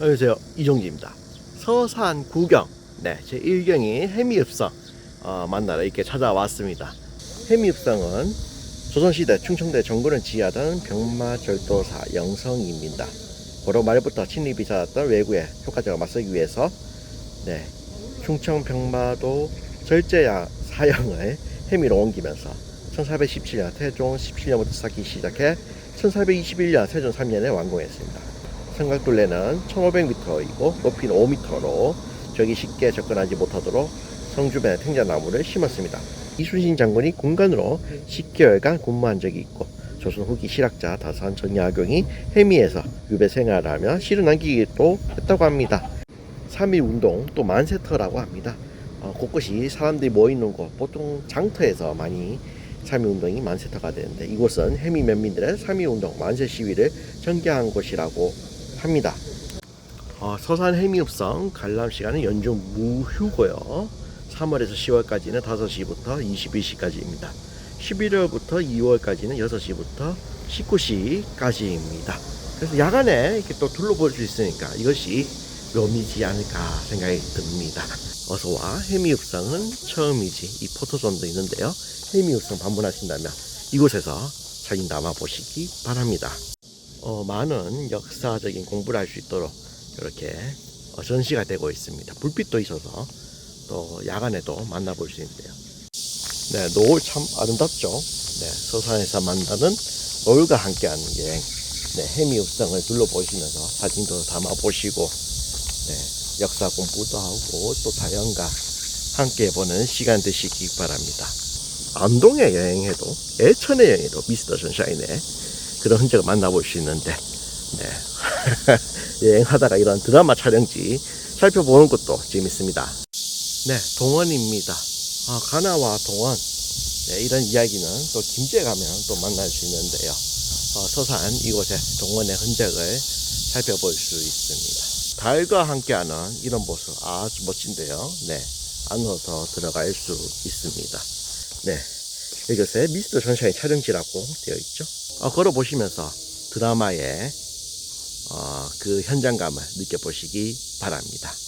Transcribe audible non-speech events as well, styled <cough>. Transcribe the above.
안녕하세요. 이종기입니다. 서산 구경. 네, 제 1경이 해미읍성 어, 만나러 이렇게 찾아왔습니다. 해미읍성은 조선시대 충청대 정부를 지휘하던 병마절도사 영성입니다. 고려 말부터 침입이 잦았던 외구의 효과적으로 맞서기 위해서 네, 충청 병마도 절제야 사형을 해미로 옮기면서 1417년 태종 17년부터 쌓기 시작해 1421년 세종 3년에 완공했습니다. 성곽둘레는 1500m이고 높이는 5m로 적이 쉽게 접근하지 못하도록 성주변에 탱자나무를 심었습니다. 이순신 장군이 군관으로 10개월간 근무한 적이 있고 조선 후기 실학자 다산 전야경이 해미에서 유배 생활을 하며 시를 남기기도 했다고 합니다. 3.1 운동 또 만세터라고 합니다. 어, 곳곳이 사람들이 모이는 곳 보통 장터에서 많이 3.1 운동이 만세터가 되는데 이곳은 해미 면민들의 3.1 운동 만세 시위를 전개한 곳이라고 합니다. 어, 서산 해미읍성 관람 시간은 연중 무휴고요. 3월에서 10월까지는 5시부터 21시까지입니다. 11월부터 2월까지는 6시부터 19시까지입니다. 그래서 야간에 이렇게 또 둘러볼 수 있으니까 이것이 묘미지 않을까 생각이 듭니다. 어서와 해미읍성은 처음이지 이 포토존도 있는데요. 해미읍성 방문하신다면 이곳에서 사진 담아 보시기 바랍니다. 어, 많은 역사적인 공부를 할 수 있도록 이렇게 어, 전시가 되고 있습니다. 불빛도 있어서 또 야간에도 만나볼 수 있는데요. 네, 노을 참 아름답죠. 네, 서산에서 만나는 노을과 함께하는 여행. 네, 해미읍성을 둘러보시면서 사진도 담아 보시고, 네, 역사 공부도 하고 또 자연과 함께 보는 시간 되시기 바랍니다. 안동에 여행해도 예천에 여행해도 미스터 선샤인의 그런 흔적을 만나볼 수 있는데, 네, <laughs> 여행하다가 이런 드라마 촬영지 살펴보는 것도 재밌습니다. 네, 동원입니다. 아, 가나와 동원. 네, 이런 이야기는 또 김제 가면 또 만날 수 있는데요. 어, 서산 이곳의 동원의 흔적을 살펴볼 수 있습니다. 달과 함께하는 이런 모습 아주 멋진데요. 네, 안으로 들어갈 수 있습니다. 네, 이것에 미스터 전샤인 촬영지라고 되어 있죠. 어, 걸어보시면서 드라마의 어, 그 현장감을 느껴보시기 바랍니다.